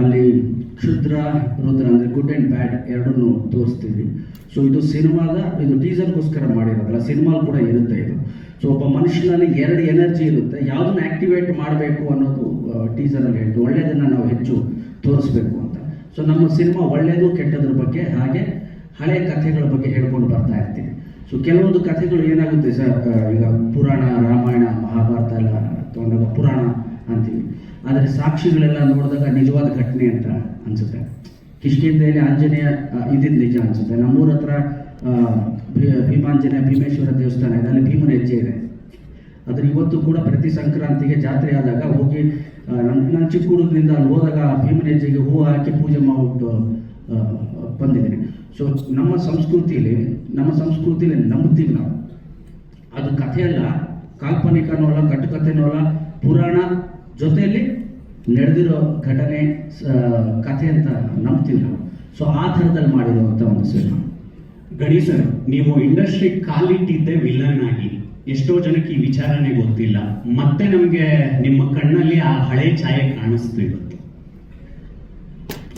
ಅಲ್ಲಿ ಕ್ಷುದ್ರ, ರುದ್ರ ಅಂದರೆ good and bad ಎರಡನ್ನು ತೋರಿಸ್ತೀವಿ. ಸೊ ಇದು ಸಿನಿಮಾದ, ಇದು ಟೀಸರ್ಗೋಸ್ಕರ ಮಾಡಿರೋದಲ್ಲ ಸಿನಿಮಾ ಕೂಡ ಇರುತ್ತೆ ಇದು. ಸೊ ಒಬ್ಬ ಮನುಷ್ಯನಲ್ಲಿ ಎರಡು ಎನರ್ಜಿ ಇರುತ್ತೆ, ಯಾವುದನ್ನು ಆಕ್ಟಿವೇಟ್ ಮಾಡಬೇಕು ಅನ್ನೋದು ಟೀಸರಲ್ಲಿ ಹೇಳ್ತು. ಒಳ್ಳೆಯದನ್ನು ನಾವು ಹೆಚ್ಚು ತೋರಿಸ್ಬೇಕು ಅಂತ. ಸೊ ನಮ್ಮ ಸಿನಿಮಾ ಒಳ್ಳೆಯದು ಕೆಟ್ಟದ್ರ ಬಗ್ಗೆ, ಹಾಗೆ ಹಳೆ ಕಥೆಗಳ ಬಗ್ಗೆ ಹೇಳ್ಕೊಂಡು ಬರ್ತಾ ಇರ್ತೀವಿ. ಸೊ ಕೆಲವೊಂದು ಕಥೆಗಳು ಏನಾಗುತ್ತೆ ಸರ್ ಈಗ ಪುರಾಣ, ರಾಮಾಯಣ, ಮಹಾಭಾರತ ಎಲ್ಲ ತಗೊಂಡಾಗ ಪುರಾಣ ಅಂತೀವಿ. ಆದರೆ ಸಾಕ್ಷಿಗಳೆಲ್ಲ ನೋಡಿದಾಗ ನಿಜವಾದ ಘಟನೆ ಅಂತ ಅನ್ಸುತ್ತೆ. ಕಿಷ್ಕಿಂದೆಯಲ್ಲಿ ಆಂಜನೇಯ ಇದ್ದಿದ್ದು ನಿಜ ಅನ್ಸುತ್ತೆ. ನಮ್ಮೂರ ಹತ್ರ ಭೀಮಾಂಜನೇಯ ಭೀಮೇಶ್ವರ ದೇವಸ್ಥಾನ ಇದೆ. ಅಲ್ಲಿ ಭೀಮನ ಹೆಜ್ಜೆ ಇದೆ. ಅದ್ರ ಇವತ್ತು ಕೂಡ ಪ್ರತಿ ಸಂಕ್ರಾಂತಿಗೆ ಜಾತ್ರೆ ಆದಾಗ ಹೋಗಿ ನನ್ನ ನಾನು ಚಿಕ್ಕ ಹುಡುಗನಿಂದ ಅಲ್ಲಿ ಹೋದಾಗ ಭೀಮನ ಹೆಜ್ಜೆಗೆ ಹೂ ಹಾಕಿ ಪೂಜೆ ಮಾಡಿಬಿಟ್ಟು ಬಂದಿದ್ದೀನಿ. ಸೊ ನಮ್ಮ ಸಂಸ್ಕೃತಿಲಿ ನಮ್ಮ ಸಂಸ್ಕೃತಿಲಿ ನಂಬ್ತೀವಿ ನಾವು. ಅದು ಕಥೆಯಲ್ಲ, ಕಾಲ್ಪನಿಕನೂ ಅಲ್ಲ ಕಟ್ಟುಕಥೆನೂ ಅಲ್ಲ, ಪುರಾಣ ಜೊತೆಯಲ್ಲಿ ನಡೆದಿರೋ ಘಟನೆ ಕಥೆ ಅಂತ ನಂಬ್ತೀವಿ ನಾವು. ಸೊ ಆ ಥರದಲ್ಲಿ ಮಾಡಿರುವಂಥ ಒಂದು ಸಿನಿಮಾ. ಗಡಿ ಸರ್ ನೀವು ಇಂಡಸ್ಟ್ರಿ ಕಾಲಿಟ್ಟಿದ್ದೆ ವಿಲನ್ ಆಗಿ. ಎಷ್ಟೋ ಜನಕ್ಕೆ ಈ ವಿಚಾರನೆ ಗೊತ್ತಿಲ್ಲ. ಮತ್ತೆ ನಮಗೆ ನಿಮ್ಮ ಕಣ್ಣಲ್ಲಿ ಆ ಹಳೆ ಛಾಯೆ ಕಾಣಿಸ್ತು ಇವತ್ತು.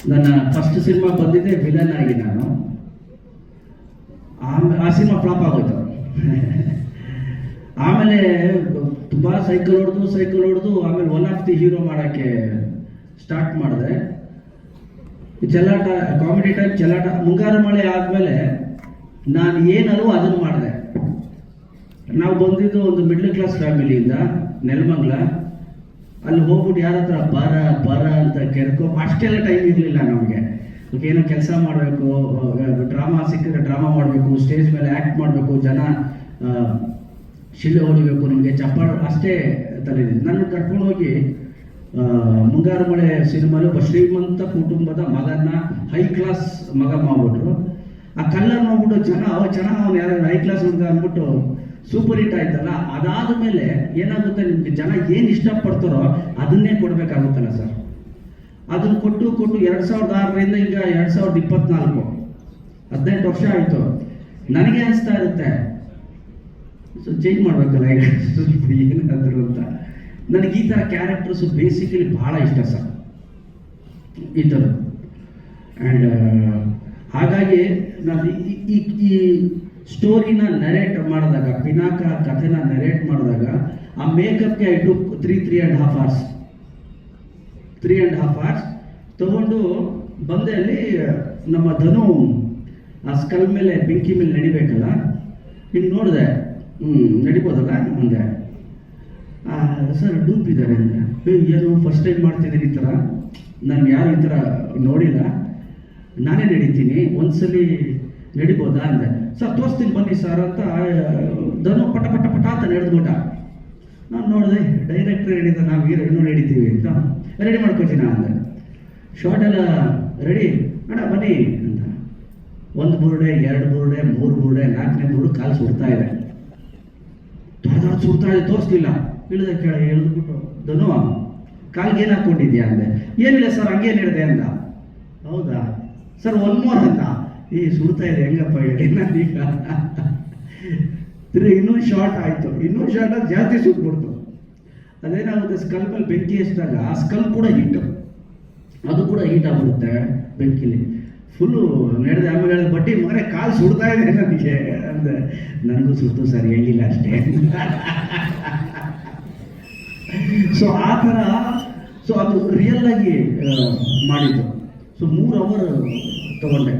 ನನ್ನ ಫಸ್ಟ್ ಸಿನಿಮಾ ಬಂದಿದ್ದೆ ವಿಲನ್ ಆಗಿ ನಾನು. ಆ ಸಿನಿಮಾ ಫ್ಲಾಪ್ ಆಗೋಯ್ತು. ಆಮೇಲೆ ತುಂಬಾ ಸೈಕಲ್ ಹೊಡೆದು ಸೈಕಲ್ ಹೊಡೆದು, ಆಮೇಲೆ ಒನ್ ಆಫ್ ದಿ ಹೀರೋ ಮಾಡೋಕ್ಕೆ ಸ್ಟಾರ್ಟ್ ಮಾಡಿದೆ. ಚಲಾಟ ಕಾಮಿಡಿ ಟೈಪ್ ಚೆಲ್ಲಾಟ, ಮುಂಗಾರು ಮಳೆ ಆದಮೇಲೆ ನಾನು ಏನಲ್ವೋ ಅದನ್ನು ಮಾಡಿದೆ. ನಾವು ಬಂದಿದ್ದು ಒಂದು ಮಿಡ್ಲ್ ಕ್ಲಾಸ್ ಫ್ಯಾಮಿಲಿಯಿಂದ ನೆಲಮಂಗ್ಲ. ಅಲ್ಲಿ ಹೋಗ್ಬಿಟ್ಟು ಯಾರ ಹತ್ರ ಬರ ಬರ ಅಂತ ಕೆರ್ಕೊ, ಅಷ್ಟೆಲ್ಲ ಟೈಮ್ ಇರಲಿಲ್ಲ ನಮಗೆ. ಏನೋ ಕೆಲಸ ಮಾಡಬೇಕು, ಡ್ರಾಮಾ ಸಿಕ್ಕಿದ್ರೆ ಡ್ರಾಮಾ ಮಾಡಬೇಕು ಸ್ಟೇಜ್ ಮೇಲೆ ಆ್ಯಕ್ಟ್ ಮಾಡಬೇಕು, ಜನ ಶಿಳ್ಳೆ ಹೊಡಿಬೇಕು ನಮಗೆ ಚಪ್ಪಾಳ ಅಷ್ಟೇ ತಲೆ ನನ್ನ ಕರ್ಕೊಂಡು ಹೋಗಿ ಮುಂಗಾರು ಮಳೆ ಸಿನಿಮಾಲು ಒಬ್ಬ ಶ್ರೀಮಂತ ಕುಟುಂಬದ ಮಗನ ಹೈ ಕ್ಲಾಸ್ ಮಗ ಮಾಡ್ಬಿಟ್ರು. ಆ ಕಲ್ಲರ್ ನೋಡ್ಬಿಟ್ಟು ಜನ ಅವ ಚೆನ್ನಾಗಿ ಅವನು ಯಾರು ಹೈ ಕ್ಲಾಸ್ ಹುಡುಗ ಅಂದ್ಬಿಟ್ಟು ಸೂಪರ್ ಹಿಟ್ ಆಯ್ತಲ್ಲ, ಅದಾದ ಮೇಲೆ ಏನಾಗುತ್ತೆ, ನಿಮ್ಗೆ ಜನ ಏನು ಇಷ್ಟಪಡ್ತಾರೋ ಅದನ್ನೇ ಕೊಡಬೇಕಾಗುತ್ತಲ್ಲ ಸರ್ ಅದನ್ನ ಕೊಟ್ಟು ಕೊಟ್ಟು ಎರಡು ಸಾವಿರದ ಆರರಿಂದ ಈಗ ಎರಡು ಸಾವಿರದ ಇಪ್ಪತ್ನಾಲ್ಕು, ಹದಿನೆಂಟು ವರ್ಷ ಆಯಿತು. ನನಗೆ ಅನಿಸ್ತಾ ಇರುತ್ತೆ ಸೊ ಚೇಂಜ್ ಮಾಡ್ಬೇಕಲ್ಲ, ಈಗ ಸ್ವಲ್ಪ ಏನಾದ್ರು ಅಂತ. ನನಗೆ ಈ ಥರ ಕ್ಯಾರೆಕ್ಟರ್ಸು ಬೇಸಿಕಲಿ ಭಾಳ ಇಷ್ಟ ಸರ್. ಈ ಥರ ಆ್ಯಂಡ್ ಹಾಗಾಗಿ ನಾನು ಈ- ಈ ಸ್ಟೋರಿನ ನರೇಟ್ ಮಾಡಿದಾಗ, ಪಿನಾಕ ಕಥೆನ ನರೇಟ್ ಮಾಡಿದಾಗ, ಆ ಮೇಕಪ್ಗೆ I took three three and half hours three and half hours ತೊಗೊಂಡು ಬಂದೆ ಅಲ್ಲಿ, ನಮ್ಮ ಧನು, ಆ ಸ್ಕಲ್ ಮೇಲೆ, ಬೆಂಕಿ ಮೇಲೆ ನಡಿಬೇಕಲ್ಲ ಹಿಂಗೆ ನೋಡಿದೆ. ಹ್ಞೂ ನಡಿಬೋದಲ್ಲ ಮುಂದೆ. ಸರ್, ಡೂಪ್ ಇದ್ದಾರೆ ಅಂದೆ ಏ, ಏನು ಫಸ್ಟ್ ಟೈಮ್ ಮಾಡ್ತಿದ್ದೀನಿ ಈ ಥರ? ನಾನು ಯಾರು ಈ ಥರ ನೋಡಿಲ್ಲ. ನಾನೇ ನಡೀತೀನಿ. ಒಂದ್ಸಲಿ ನಡಿಬೋದಾ ಅಂದೆ. ಸರ್, ತೋರಿಸ್ತೀನಿ ಬನ್ನಿ ಸರ್ ಅಂತ ಧನು ಪಟ ಪಟ ಪಟ ಅಂತ ನಡೆದ್ಬಿಟ್ಟ. ನಾನು ನೋಡಿದೆ ಡೈರೆಕ್ಟ್ರ್ ಹೇಳಿದ ನಾವು ಇನ್ನೂ ನಡೀತೀವಿ ಅಂತ. ರೆಡಿ ಮಾಡ್ಕೊತೀನಿ ಅಂದೆ. ಶಾರ್ಟ್ ಎಲ್ಲ ರೆಡಿ ಅಣ್ಣ, ಬನ್ನಿ ಅಂತ. ಒಂದು ಬುರುಡೆ, ಎರಡು ಬುರುಡೆ, ಮೂರು ಬುರುಡೆ, ನಾಲ್ಕನೇ ಬುರುಡೆ ಕಾಲು ಸುಡ್ತಾ ಇದೆ. ಸುಡ್ತಾ ಇದೆ ತೋರಿಸ್ಲಿಲ್ಲ. ಇಳಿದ ಕೆಳ ಇಳಿದ್ಬಿಟ್ಟು ಧನು, ಕಾಲ್ಗೆ ಏನು ಹಾಕ್ಕೊಂಡಿದ್ಯಾ? ಅಂದೆ. ಏನಿಲ್ಲ ಸರ್ ಹಂಗೇನು ಹೇಳಿದೆ? ಅಂತ ಹೌದಾ? ಸರ್ ಒನ್ ಮೋರ್ ಅಂತ. ಈ ಸುಡ್ತಾ ಇದೆ, ಹೆಂಗಪ್ಪ ಹೇಳಿ, ನಾನೀಗ. ಇನ್ನೂ ಶಾರ್ಟ್ ಆಯಿತು. ಇನ್ನೂ ಶಾರ್ಟ್ ಆಗಿ ಜಾಸ್ತಿ ಸುಟ್ಬಿಡ್ತು. ಅದೇನಾಗುತ್ತೆ ಸ್ಕಲ್ ಮೇಲೆ ಬೆಂಕಿ ಹಚ್ಚಿದಾಗ ಆ ಸ್ಕಲ್ ಕೂಡ ಹಿಟ್ಟು ಅದು ಕೂಡ ಹೀಟ್ ಆಗ್ಬಿಡುತ್ತೆ ಬೆಂಕಿಲಿ. ಫುಲ್ಲು ನಡೆದ ಆಮೇಲೆ ಬಟ್ಟಿ ಮಗನೇ ಕಾಲು ಸುಡ್ತಾ ಇದೆ ನನಗೆ ಅಂದ್ರೆ ನನಗೂ ಸುಡ್ತು ಸರ್, ಹೇಳಿಲ್ಲ ಅಷ್ಟೇ. ಸೊ ಆ ಥರ ಸೊ ಅದು ರಿಯಲ್ ಆಗಿ ಮಾಡಿದ್ದು. ಸೊ ಮೂರು ಅವರ್ ತಗೊಂಡೆ.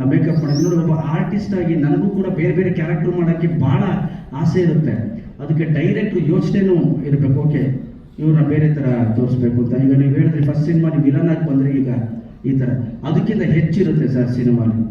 ಆ ಮೇಕಪ್ ಮಾಡೋದು ನೋಡಿ ಒಬ್ಬ ಆರ್ಟಿಸ್ಟ್ ಆಗಿ ನನಗೂ ಕೂಡ ಬೇರೆ ಬೇರೆ ಕ್ಯಾರೆಕ್ಟರ್ ಮಾಡೋಕ್ಕೆ ಭಾಳ ಆಸೆ ಇರುತ್ತೆ. ಅದಕ್ಕೆ ಡೈರೆಕ್ಟ್ರು ಯೋಚನೆನೂ ಇರಬೇಕು. ಓಕೆ ಇವ್ರನ್ನ ಬೇರೆ ಥರ ತೋರಿಸ್ಬೇಕು ಅಂತ. ಈಗ ನೀವು ಹೇಳಿದ್ರೆ ಫಸ್ಟ್ ಸಿನಿಮಾ ನೀವು ವಿಲನ್ ಆಗಿ ಬಂದರೆ ಈಗ. ಈ ಥರ ಅದಕ್ಕಿಂತ ಹೆಚ್ಚಿರುತ್ತೆ ಸರ್ ಸಿನಿಮಾಲಿ.